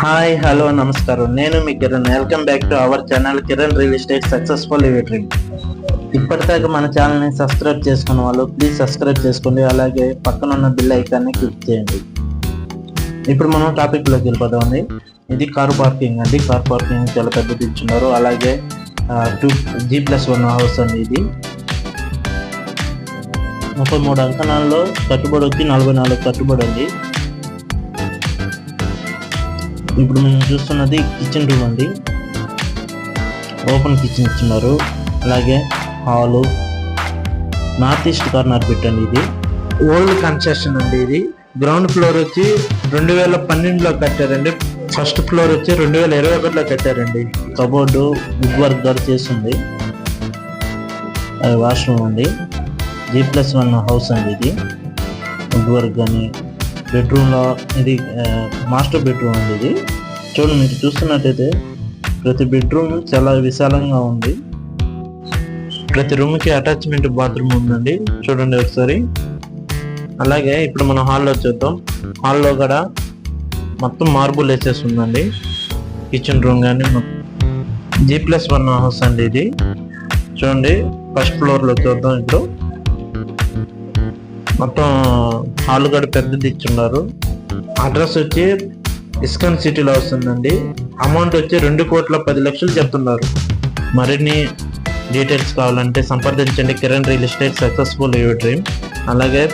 Hi hello నమస్కారం. నేను మీ Kiran. Welcome back to our channel Kiran real estate successful లివిటరీ ఇప్పటిదాకా మన ఛానల్ని సబ్స్క్రైబ్ చేసుకున్న వాళ్ళు ప్లీజ్ సబ్స్క్రైబ్ చేసుకోండి. అలాగే పక్కన ఉన్న బిల్ ఐకాన్ని క్లిక్ చేయండి. ఇప్పుడు మనం టాపిక్లోకి వెళ్ళిపోదామండి ఇది కార్ పార్కింగ్ అండి. కార్ పార్కింగ్ చాలా పెద్దది ఇచ్చున్నారు అలాగే two G plus one house అండి ఇది. ముప్పై మూడు అంకణాల్లో కట్టుబడి వచ్చి నలభై నాలుగు కట్టుబడి అండి. ఇప్పుడు మనం చూస్తున్నది కిచెన్ రూమ్ అండి. ఓపెన్ కిచెన్ ఇచ్చినారు అలాగే హాలు. నార్త్ ఈస్ట్ కార్నర్ పెట్టండి ఇది. ఓల్డ్ కన్స్ట్రక్షన్ అండి ఇది. గ్రౌండ్ ఫ్లోర్ వచ్చి రెండు వేల పన్నెండులో కట్టారండి. ఫస్ట్ ఫ్లోర్ వచ్చి రెండు వేల ఇరవై ఒకటిలో కట్టారండి. కబోర్డు వుడ్ వర్క్ కూడా చేస్తుంది అది వాష్రూమ్ అండి. జీ ప్లస్ వన్ హౌస్ అండి ఇది. వుడ్ వర్క్ కానీ బెడ్రూమ్లో ఇది మాస్టర్ బెడ్రూమ్ అండి ఇది. చూడండి మీరు చూస్తున్నట్టయితే ప్రతి బెడ్రూమ్ చాలా విశాలంగా ఉంది. ప్రతి రూమ్కి అటాచ్మెంట్ బాత్రూమ్ ఉందండి. చూడండి ఒకసారి. అలాగే ఇప్పుడు మనం హాల్లో చూద్దాం. హాల్లో కూడా మొత్తం మార్బుల్ వేసేసి ఉందండి. కిచెన్ రూమ్ కానీ జీ ప్లస్ వన్ హౌస్ అండి ఇది. చూడండి ఫస్ట్ ఫ్లోర్లో చూద్దాం ఇప్పుడు. మొత్తం హాల్ కూడా పెద్దది ఇచ్చున్నారు. అడ్రస్ వచ్చి ఇస్కాన్ సిటీలో వస్తుందండి. అమౌంట్ వచ్చి రెండు కోట్ల పది లక్షలు చెప్తున్నారు. మరిన్ని డీటెయిల్స్ కావాలంటే సంప్రదించండి. Kiran real estate successful you dream. అలాగే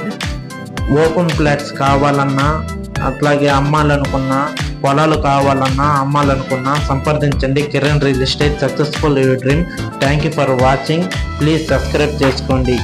ఓపెన్ ఫ్లాట్స్ కావాలన్నా అట్లాగే అమ్మాలనుకున్నా పొలాలు కావాలన్నా అమ్మాలనుకున్నా సంప్రదించండి. Kiran real estate successful you dream. Thank you for watching. Please subscribe చేసుకోండి.